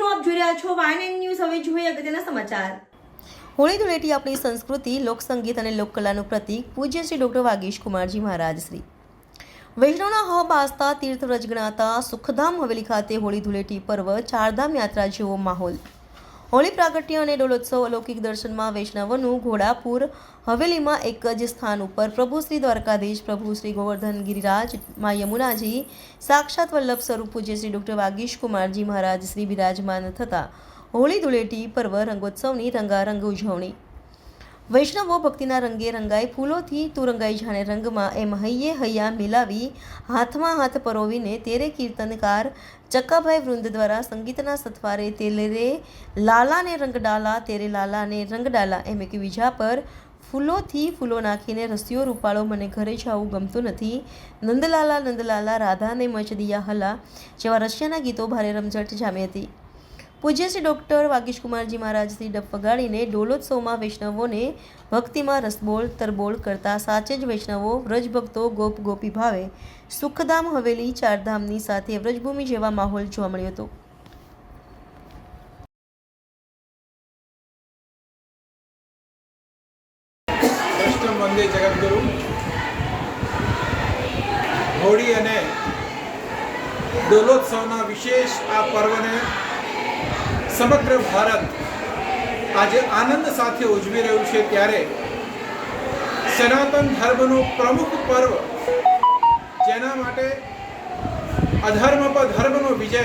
રહ્યા છો વાયન ન્યૂઝ હવે જોઈએ અગત્યના સમાચાર. હોળી ધૂળેટી આપણી સંસ્કૃતિ, લોકસંગીત અને લોકકલાનું પ્રતીક, પૂજ્ય શ્રી ડૉક્ટર વાગીશ કુમારજી મહારાજ શ્રી. વૈષ્ણવના હબ આસ્થા તીર્થ વ્રજ ગણાતા સુખધામ હવેલી ખાતે હોળી ધૂળેટી પર્વ ચારધામ યાત્રા જેવો માહોલ. હોળી પ્રાગટ્ય અને ડોલોત્સવ અલૌકિક દર્શનમાં વૈષ્ણવનું ઘોડાપુર હવેલીમાં એક જ સ્થાન ઉપર પ્રભુ શ્રી દ્વારકાધીશ, પ્રભુ શ્રી ગોવર્ધન ગિરિરાજ, માં યમુનાજી, સાક્ષાત વલ્લભ સ્વરૂપ પૂજ્ય શ્રી ડૉક્ટર વાગીશ કુમારજી મહારાજ શ્રી બિરાજમાન થતા હોળી ધૂળેટી પર્વ રંગોત્સવની રંગારંગ ઉજવણી. વૈષ્ણવો ભક્તિના રંગે રંગાઈ ફૂલોથી તું રંગાઈ જાણે રંગમાં એમ હૈયે હૈયા મિલાવી હાથમાં હાથ પરોવીને તેરે કીર્તનકાર ચક્કાભાઈ વૃંદ દ્વારા સંગીતના સથવારે તેલરે લાલાને રંગડાલા, તેરે લાલાને રંગડાલા એમ બીજા પર ફૂલોથી ફૂલો નાખીને રસીઓ રૂપાળો મને ઘરે જવું ગમતું નથી. નંદલાલા નંદલાલા, રાધાને મચ દિયા હલા જેવા રશિયાના ગીતો ભારે રમઝટ જામી હતી. પૂજ્ય શ્રી ડૉક્ટર વાગીશ કુમારજી મહારાજથી ડપ વગાડીને ડોલોત્સવમાં વૈષ્ણવોને ભક્તિમાં રસબોળ, તરબોળ કરતા સાચે જ વૈષ્ણવો વ્રજભક્તો ગોપ ગોપી ભાવે. સુખધામ હવેલી ચારધામની સાથે વ્રજભૂમિ જેવા માહોલ જોવા મળ્યો હતો. કૃષ્ણ હોળી અને દોલોત્સવના વિશેષ આ પર્વને સમગ્ર ભારત આજે આનંદ સાથે ઉજવી રહ્યું છે ત્યારે સનાતન ધર્મનું પ્રમુખ પર્વ, જેના માટે અધર્મ પર ધર્મનો વિજય,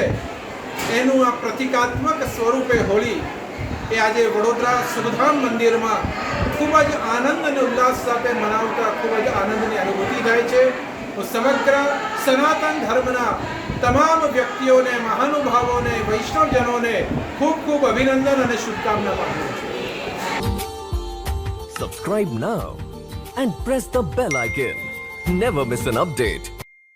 એનું આ પ્રતિકાત્મક સ્વરૂપે હોળી, એ આજે વડોદરા સુખધામ મંદિરમાં ખૂબ જ આનંદ અને ઉલ્લાસ સાથે મનાવતા ખૂબ જ આનંદની અનુભૂતિ થાય છે. હું સમગ્ર સનાતન ધર્મના તમામ વ્યક્તિઓને, મહાનુભાવોને, વૈષ્ણવજનોને ખૂબ ખૂબ અભિનંદન અને શુભકામના પાઠવું છું subscribe now and press the bell icon never miss an update.